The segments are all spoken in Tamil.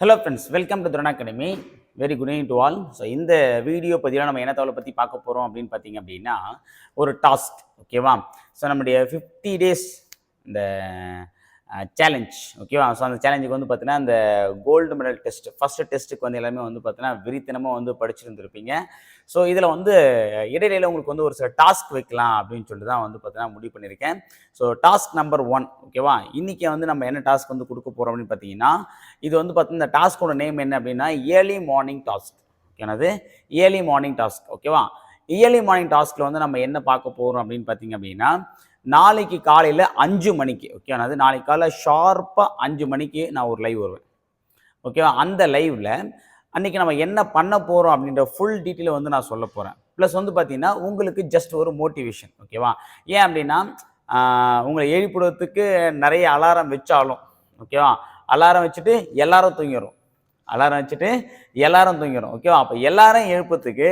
Hello friends welcome to Thurana academy very good evening to all so இந்த வீடியோ பதிவில் நம்ம என்ன தகவலை பற்றி பார்க்க போகிறோம் அப்படின்னு பார்த்தீங்க அப்படின்னா ஒரு டாஸ்க் ஓகேவா ஸோ நம்முடைய ஃபிஃப்டி டேஸ் இந்த சேலஞ்ச் ஓகேவா ஸோ அந்த சேலஞ்சுக்கு வந்து பார்த்தீங்கன்னா அந்த கோல்டு மெடல் டெஸ்ட் ஃபஸ்ட்டு டெஸ்ட்டுக்கு வந்து எல்லாமே வந்து பார்த்தீங்கன்னா விரித்தனமாக வந்து படிச்சிருந்துருப்பீங்க. ஸோ இதில் வந்து இடையில உங்களுக்கு வந்து ஒரு சில டாஸ்க் வைக்கலாம் அப்படின்னு சொல்லிட்டு தான் வந்து பார்த்தீங்கன்னா முடிவு பண்ணியிருக்கேன். ஸோ டாஸ்க் நம்பர் ஒன் ஓகேவா இன்றைக்கி வந்து நம்ம என்ன டாஸ்க் வந்து கொடுக்க போகிறோம் அப்படின்னு பார்த்தீங்கன்னா இது வந்து பார்த்தீங்கன்னா இந்த டாஸ்க்கோட நேம் என்ன அப்படின்னா ஏர்லி மார்னிங் டாஸ்க் ஓகேனது ஏர்லி மார்னிங் டாஸ்க் ஓகேவா இயர்லி மார்னிங் டாஸ்கில் வந்து நம்ம என்ன பார்க்க போகிறோம் அப்படின்னு பார்த்தீங்க அப்படின்னா நாளைக்கு காலையில் அஞ்சு மணிக்கு ஓகே அதாவது நாளைக்கு காலையில் ஷார்ப்பாக அஞ்சு மணிக்கு நான் ஒரு லைவ் வருவேன். ஓகேவா அந்த லைவில் அன்றைக்கி நம்ம என்ன பண்ண போகிறோம் அப்படின்ற ஃபுல் டீட்டெயிலை வந்து நான் சொல்ல போகிறேன் ப்ளஸ் வந்து பார்த்தீங்கன்னா உங்களுக்கு ஜஸ்ட் ஒரு மோட்டிவேஷன் ஓகேவா ஏன் அப்படின்னா உங்களை எழுப்பிடுவதுக்கு நிறைய அலாரம் வச்சாலும் ஓகேவா அலாரம் வச்சுட்டு எல்லாரும் தூங்கிடும் அலாரம் வச்சுட்டு எல்லாரும் தூங்கிடும் ஓகேவா அப்போ எல்லாரும் எழுப்புறதுக்கு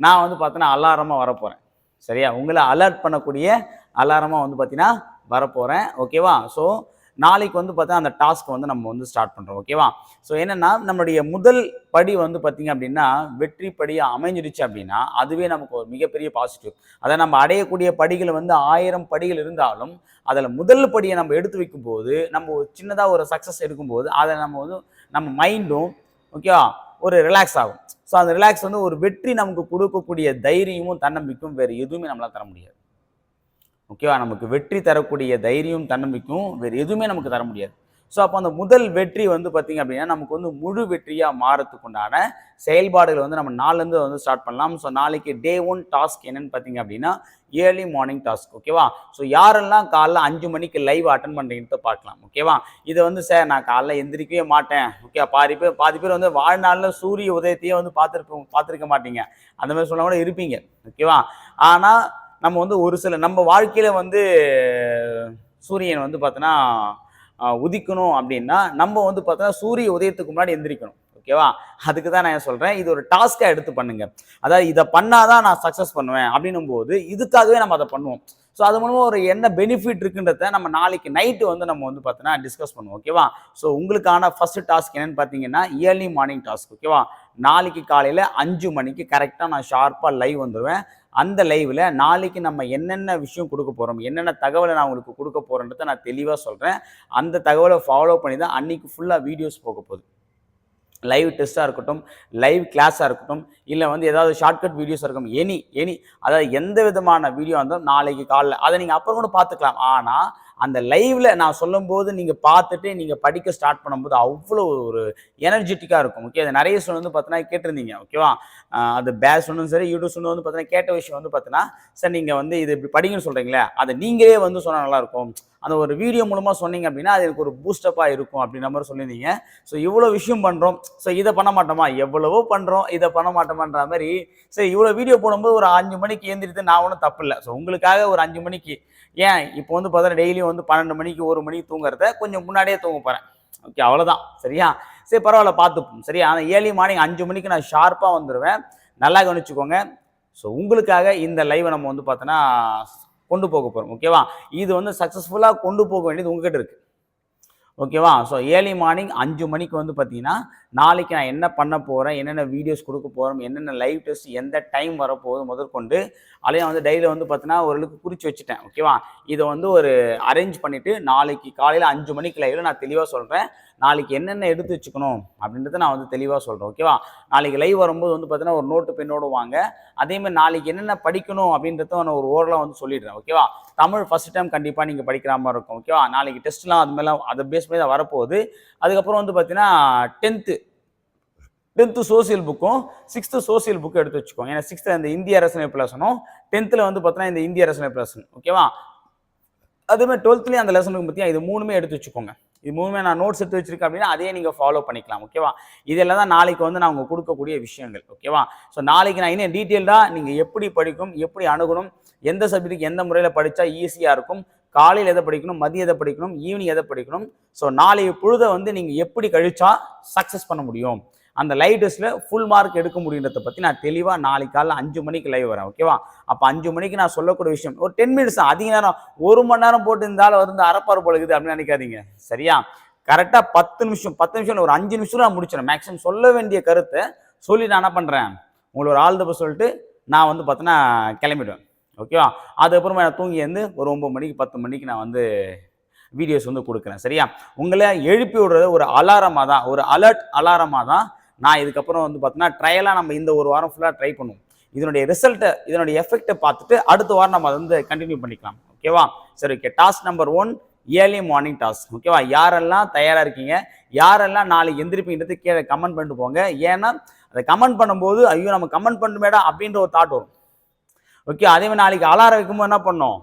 நான் வந்து பார்த்தீங்கன்னா அலாரமாக வரப்போகிறேன் சரியா? உங்களை அலர்ட் பண்ணக்கூடிய அலாரமாக வந்து பார்த்தீங்கன்னா வரப்போகிறேன் ஓகேவா? ஸோ நாளைக்கு வந்து பார்த்தா அந்த டாஸ்க் வந்து நம்ம வந்து ஸ்டார்ட் பண்ணுறோம் ஓகேவா? ஸோ என்னென்னா நம்மளுடைய முதல் படி வந்து பார்த்திங்க அப்படின்னா வெற்றி படியாக அமைஞ்சிருச்சு அப்படின்னா அதுவே நமக்கு ஒரு மிகப்பெரிய பாசிட்டிவ் அதை நம்ம அடையக்கூடிய படிகள் வந்து ஆயிரம் படிகள் இருந்தாலும் அதில் முதல் படியை நம்ம எடுத்து வைக்கும்போது நம்ம ஒரு சின்னதாக ஒரு சக்ஸஸ் எடுக்கும்போது அதை நம்ம வந்து நம்ம மைண்டும் ஓகேவா? ஒரு ரிலாக்ஸ் ஆகும். ஸோ அந்த ரிலாக்ஸ் வந்து ஒரு வெற்றி நமக்கு கொடுக்கக்கூடிய தைரியமும் தன்னம்பிக்கையும் வேறு எதுவுமே நம்மளால் தர முடியாது. ஓகேவா நமக்கு வெற்றி தரக்கூடிய தைரியம் தன்னம்பிக்கையும் வேறு எதுவுமே நமக்கு தர முடியாது. ஸோ அப்போ அந்த முதல் வெற்றி வந்து பார்த்திங்க அப்படின்னா நமக்கு வந்து முழு வெற்றியாக மாறத்துக்குண்டான உண்டான வந்து நம்ம நாலுலேருந்து வந்து ஸ்டார்ட் பண்ணலாம். ஸோ நாளைக்கு டே ஒன் டாஸ்க் என்னன்னு பார்த்தீங்க அப்படின்னா ஏர்லி மார்னிங் டாஸ்க் ஓகேவா ஸோ யாரெல்லாம் காலைல அஞ்சு மணிக்கு லைவ் அட்டன் பண்ணுறீங்கன்னு பார்க்கலாம் ஓகேவா இதை வந்து சார் நான் காலைல எந்திரிக்கவே மாட்டேன். ஓகே பாதி பேர் பாதி பேர் வந்து வாழ்நாளில் சூரிய உதயத்தையே வந்து பார்த்துருப்போம் பார்த்துருக்க மாட்டீங்க. அந்த மாதிரி சொன்னால் கூட இருப்பீங்க ஓகேவா ஆனால் நம்ம வந்து ஒரு சில நம்ம வாழ்க்கையில் வந்து சூரியன் வந்து பார்த்தோன்னா உதிக்கணும் அப்படின்னா நம்ம வந்து பார்த்தோன்னா சூரிய உதயத்துக்கு முன்னாடி எந்திரிக்கணும். ஓகேவா? அதுக்கு தான் நான் சொல்கிறேன் இது ஒரு டாஸ்க்காக எடுத்து பண்ணுங்க. அதாவது இதை பண்ணாதான் நான் சக்ஸஸ் பண்ணுவேன் அப்படின்னும் போது இதுக்காகவே நம்ம அதை பண்ணுவோம். ஸோ அது மூலமாக ஒரு என்ன பெனிஃபிட் இருக்குன்றத நம்ம நாளைக்கு நைட்டு வந்து நம்ம வந்து பார்த்தோன்னா டிஸ்கஸ் பண்ணுவோம். ஓகேவா? ஸோ உங்களுக்கான ஃபர்ஸ்ட் டாஸ்க் என்னன்னு பார்த்தீங்கன்னா இயர்லி மார்னிங் டாஸ்க் ஓகேவா? நாளைக்கு காலையில் அஞ்சு மணிக்கு கரெக்டாக நான் ஷார்ப்பாக லைவ் வந்துடுவேன் அந்த லைவில் நாளைக்கு நம்ம என்னென்ன விஷயம் கொடுக்க போகிறோம் என்னென்ன தகவலை நான் உங்களுக்கு கொடுக்க போகிறேன்றதை நான் தெளிவாக சொல்கிறேன் அந்த தகவலை ஃபாலோ பண்ணி தான் அன்றைக்கி ஃபுல்லாக வீடியோஸ் போக போகுது. லைவ் டெஸ்ட்டாக இருக்கட்டும் லைவ் கிளாஸாக இருக்கட்டும் இல்லை வந்து ஏதாவது ஷார்ட்கட் வீடியோஸாக இருக்கும் எனி எனி அதாவது எந்த விதமான வீடியோ இருந்தாலும் நாளைக்கு காலைல அதை நீங்கள் அப்புறம் கூட பார்த்துக்கலாம். ஆனால் அந்த லைவ்ல நான் சொல்லும்போது நீங்கள் பார்த்துட்டு நீங்கள் படிக்க ஸ்டார்ட் பண்ணும்போது அவ்வளோ ஒரு எனர்ஜெட்டிக்காக இருக்கும். ஓகே அது நிறைய சொன்ன வந்து பார்த்தீங்கன்னா கேட்டிருந்தீங்க. ஓகேவா அது பேஸ் சொன்னதும் சரி யூடியூப் சொன்னது வந்து பார்த்தீங்கன்னா கேட்ட விஷயம் வந்து பார்த்தீங்கன்னா சார் நீங்கள் வந்து இது இப்படி படிங்கன்னு சொல்கிறீங்களே அதை நீங்களே வந்து சொன்னால் நல்லாயிருக்கும் அந்த ஒரு வீடியோ மூலமாக சொன்னீங்க அப்படின்னா அது எனக்கு ஒரு பூஸ்டப்பாக இருக்கும் அப்படின்ற மாதிரி சொல்லியிருந்தீங்க. ஸோ இவ்வளோ விஷயம் பண்ணுறோம் ஸோ இதை பண்ண மாட்டோமா? எவ்வளவோ பண்ணுறோம் இதை பண்ண மாட்டோமான்ற மாதிரி சரி இவ்வளோ வீடியோ போடும்போது ஒரு அஞ்சு மணிக்கு ஏந்திரித்து நான் ஒன்றும் தப்பு இல்லை. ஸோ உங்களுக்காக ஒரு அஞ்சு மணிக்கு ஏன்? இப்போ வந்து பார்த்தா டெய்லியும் வந்து பன்னெண்டு மணிக்கு ஒரு மணிக்கு தூங்குறத கொஞ்சம் முன்னாடியே தூங்க போகிறேன் ஓகே அவ்வளோதான் சரியா? சரி பரவாயில்ல பார்த்துப்போம். சரியா? ஆனால் ஏர்லி மார்னிங் அஞ்சு மணிக்கு நான் ஷார்ப்பாக வந்துடுவேன் நல்லா கவனிச்சுக்கோங்க. ஸோ உங்களுக்காக இந்த லைவை நம்ம வந்து பார்த்தோன்னா கொண்டு போக போகிறோம் ஓகேவா இது வந்து சக்ஸஸ்ஃபுல்லாக கொண்டு போக வேண்டியது உங்ககிட்ட இருக்குது ஓகேவா ஸோ ஏர்லி மார்னிங் அஞ்சு மணிக்கு வந்து பார்த்தீங்கன்னா நாளைக்கு நான் என்ன பண்ண போகிறேன் என்னென்ன வீடியோஸ் கொடுக்க போகிறோம் என்னென்ன லைவ் டெஸ்ட் எந்த டைம் வரப்போகுது முதற்கொண்டு அதையும் வந்து டெய்லியில் வந்து பார்த்தீங்கன்னா ஓரளவுக்கு குறித்து வச்சுட்டேன் ஓகேவா இதை வந்து ஒரு அரேஞ்ச் பண்ணிவிட்டு நாளைக்கு காலையில் அஞ்சு மணிக்கு லைவில் நான் தெளிவாக சொல்கிறேன் நாளைக்கு என்னென்ன எடுத்து வச்சுக்கணும் அப்படின்றத நான் வந்து தெளிவாக சொல்கிறேன் ஓகேவா நாளைக்கு லைவ் வரும்போது வந்து பார்த்தீங்கன்னா ஒரு நோட்டு பெண்ணோடு வாங்க. அதேமாதிரி நாளைக்கு என்னென்ன படிக்கணும் அப்படின்றத நான் ஒரு ஓரலாக வந்து சொல்லிடுறேன் ஓகேவா தமிழ் ஃபஸ்ட் டைம் கண்டிப்பாக நீங்கள் படிக்கிற மாதிரி இருக்கும் ஓகேவா நாளைக்கு டெஸ்ட்லாம் அது மேலே அதை பேஸ் பண்ணி தான் வரப்போகுது. அதுக்கப்புறம் வந்து பார்த்தீங்கன்னா டென்த்து டென்த்து சோசியல் புக்கும் சிக்ஸ்த்து சோசியல் புக்கும் எடுத்து வச்சுக்கோங்க. ஏன்னா சிக்ஸ்த்தில் இந்த இந்திய அரசியலமைப்பு லெசனும் டென்த்தில் வந்து பார்த்தோன்னா இந்த இந்திய அரசியலமைப்பு லெசன் ஓகேவா அதுமாதிரி டுவெல்த்லேயும் அந்த லெசனுக்கு பார்த்தீங்கன்னா இது மூணுமே எடுத்து வச்சுக்கோங்க. இது மூணுமே நான் நோட்ஸ் எடுத்து வச்சிருக்கேன் அப்படின்னா அதையே நீங்கள் ஃபாலோ பண்ணிக்கலாம். ஓகேவா இதெல்லாம் தான் நாளைக்கு வந்து நான் உங்களுக்கு கொடுக்கக்கூடிய விஷயங்கள். ஓகேவா ஸோ நாளைக்கு நான் இன்னும் டீட்டெயில்டாக நீங்கள் எப்படி படிக்கும் எப்படி அணுகணும் எந்த சப்ஜெக்ட்டுக்கு எந்த முறையில் படித்தா ஈஸியாக இருக்கும் காலையில் எதை படிக்கணும் மதியம் எதை படிக்கணும் ஈவினிங் எதை படிக்கணும். ஸோ நாளைய பொழுதை வந்து நீங்கள் எப்படி கழிச்சா சக்ஸஸ் பண்ண முடியும்? அந்த லைவ் டெஸ்ட்டில் ஃபுல் மார்க் எடுக்க முடியுன்றதை பற்றி நான் தெளிவாக நாளைக்கு காலைல அஞ்சு மணிக்கு லைவ் வரேன் ஓகேவா அப்போ அஞ்சு மணிக்கு நான் சொல்லக்கூடிய விஷயம் ஒரு டென் மினிட்ஸ் தான். அதிக நேரம் ஒரு மணி நேரம் போட்டு இருந்தாலும் வந்து அறப்பாறு பொழுகுது அப்படின்னு நினைக்காதீங்க. சரியா? கரெக்டாக பத்து நிமிஷம் பத்து நிமிஷம் ஒரு அஞ்சு நிமிஷம் நான் முடிச்சிடும் மேக்ஸிமம் சொல்ல வேண்டிய கருத்தை சொல்லி நான் என்ன பண்ணுறேன் உங்களை ஒரு ஆள் தப்பு சொல்லிட்டு நான் வந்து பார்த்தோன்னா கிளம்பிடுவேன் ஓகேவா அதுக்கப்புறமா நான் தூங்கி வந்து ஒரு ஒம்பது மணிக்கு பத்து மணிக்கு நான் வந்து வீடியோஸ் வந்து கொடுக்குறேன் சரியா? உங்களை எழுப்பி விடுறது ஒரு அலாரமாக தான் ஒரு அலர்ட் அலாரமாக தான் நான் இதுக்கப்புறம் வந்து பார்த்தோன்னா ட்ரையலாக நம்ம இந்த ஒரு வாரம் ஃபுல்லாக ட்ரை பண்ணுவோம். இதனுடைய ரிசல்ட்டை இதனுடைய எஃபெக்ட்டை பார்த்துட்டு அடுத்த வாரம் நம்ம அதை வந்து கண்டினியூ பண்ணிக்கலாம். ஓகேவா சரி okay task number one early morning task ஓகேவா யாரெல்லாம் தயாராக இருக்கீங்க? யாரெல்லாம் நாளைக்கு எந்திரிப்பீங்கிறது கீழே கமெண்ட் பண்ணிட்டு போங்க. ஏன்னா அதை கமெண்ட் பண்ணும்போது ஐயோ நம்ம கமெண்ட் பண்ணுமேடா அப்படின்ற ஒரு தாட் வரும். ஓகே அதே மாதிரி நாளைக்கு அலாரம் வைக்கும்போது என்ன பண்ணோம்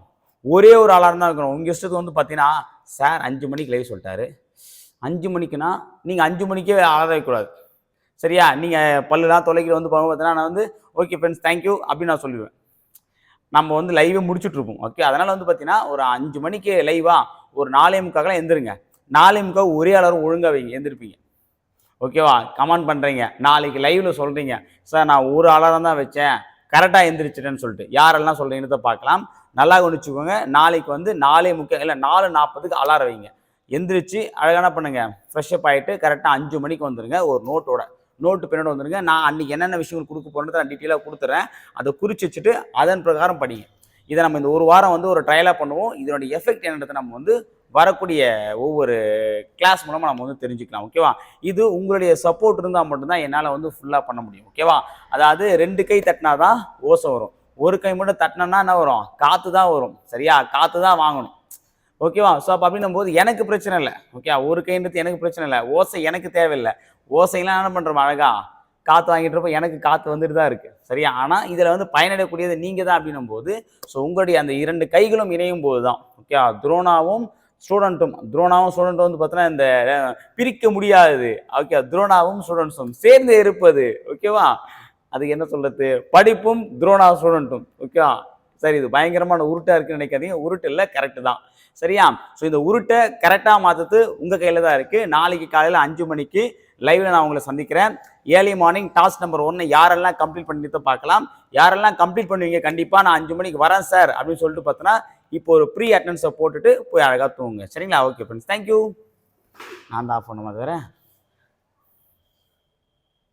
ஒரே ஒரு அலாரம் தான் வைக்கணும். உங்கள் இஷ்டத்துக்கு வந்து பார்த்தீங்கன்னா சார் அஞ்சு மணிக்கு லைவ் சொல்லிட்டாரு. அஞ்சு மணிக்குன்னா நீங்கள் அஞ்சு மணிக்கே அலாரம் வைக்கக்கூடாது. சரியா? நீங்கள் பல்லுலாம் தொலைக்கிற வந்து பார்த்தீங்கன்னா நான் வந்து ஓகே ஃப்ரெண்ட்ஸ் தேங்க்யூ அப்படின்னு நான் சொல்லிடுவேன். நம்ம வந்து லைவே முடிச்சுட்ருப்போம் ஓகே அதனால் வந்து பார்த்தீங்கன்னா ஒரு அஞ்சு மணிக்கு லைவாக ஒரு நாலே முக்காக்கெல்லாம் எந்திருங்க. நாலே முக்கால் ஒரே அளவு ஒழுங்காக வைங்க எந்திருப்பீங்க. ஓகேவா கமெண்ட் பண்ணுறீங்க நாளைக்கு லைவில் சொல்கிறீங்க சார் நான் ஒரு அலாரம் தான் வச்சேன். கரெக்டாக எந்திரிச்சிட்டேன்னு சொல்லிட்டு. யாரெல்லாம் சொல்கிறீங்கன்னு பார்க்கலாம். நல்லா கவனிச்சுக்கோங்க. நாளைக்கு வந்து நாலே முக்கியம் இல்லை நாலு நாற்பதுக்கு அலாரம் வைங்க. எந்திரிச்சு அழகான பண்ணுங்க. ஃப்ரெஷ்ஷப் ஆகிட்டு கரெக்டாக அஞ்சு மணிக்கு வந்துடுங்க ஒரு நோட்டோட நோட்டு பின்னாடி வந்துருங்க. நான் அன்றைக்கி என்னென்ன விஷயங்கள் கொடுக்க போகிறேன்னு நான் டீட்டெயிலாக கொடுத்துறேன். அதை குறித்து வச்சுட்டு அதன் பிரகாரம் படிங்க. இதை நம்ம இந்த ஒரு வாரம் வந்து ஒரு ட்ரையலாக பண்ணுவோம். இதனுடைய எஃபெக்ட் என்னன்றதை நம்ம வந்து வரக்கூடிய ஒவ்வொரு கிளாஸ் மூலமாக நம்ம வந்து தெரிஞ்சுக்கலாம். ஓகேவா இது உங்களுடைய சப்போர்ட் இருந்தால் மட்டும்தான் என்னால் வந்து ஃபுல்லாக பண்ண முடியும். ஓகேவா அதாவது ரெண்டு கை தட்டினா தான் ஓசை வரும். ஒரு கை மட்டும் தட்டினோன்னா என்ன வரும்? காற்று தான் வரும். சரியா? காற்று தான் வாங்கணும். ஓகேவா ஸோ அப்போ அப்படின்னும் போது எனக்கு பிரச்சனை இல்லை. ஓகே ஒரு கைன்றது எனக்கு பிரச்சனை இல்லை. ஓசை எனக்கு தேவையில்லை. ஓசையெல்லாம் என்ன பண்ணுறோம் அழகா? காற்று வாங்கிட்டு இருப்போம். எனக்கு காற்று வந்துட்டு தான் இருக்குது சரியா? ஆனால் இதில் வந்து பயனடையக்கூடியது நீங்கள் தான் அப்படின்னும் போது ஸோ உங்களுடைய அந்த இரண்டு கைகளும் இணையும் போது தான் ஓகே துரோணாவும் ஸ்டூடெண்ட்டும் துரோணாவும் ஸ்டூடெண்ட்டும் வந்து பார்த்தோன்னா இந்த பிரிக்க முடியாது. ஓகே துரோணாவும் ஸ்டூடெண்ட்ஸும் சேர்ந்து இருப்பது. ஓகேவா அதுக்கு என்ன சொல்கிறது படிப்பும் துரோணா ஸ்டூடெண்ட்டும் ஓகேவா சரி இது பயங்கரமான உருட்டாக இருக்குன்னு நினைக்காதீங்க. உருட்டு இல்லை கரெக்டு தான். சரியா? ஸோ இந்த உருட்டை கரெக்டாக மாற்றுறது உங்கள் கையில் தான் இருக்குது நாளைக்கு காலையில் அஞ்சு மணிக்கு லைவில் நான் உங்களை சந்திக்கிறேன். ஏர்லி மார்னிங் டாஸ்க் நம்பர் ஒன்று யாரெல்லாம் கம்ப்ளீட் பண்ணிட்டு பார்க்கலாம். யாரெல்லாம் கம்ப்ளீட் பண்ணுவீங்க? கண்டிப்பாக நான் அஞ்சு மணிக்கு வரேன் சார் அப்படின்னு சொல்லிட்டு பார்த்தோன்னா இப்போ ஒரு ப்ரீ அட்டன்ஸை போட்டுட்டு போய் அழகாக தூங்குங்க. சரிங்களா? ஓகே ஃப்ரெண்ட்ஸ் தேங்க்யூ நான் தான் ஆஃப் பண்ண மாதிரி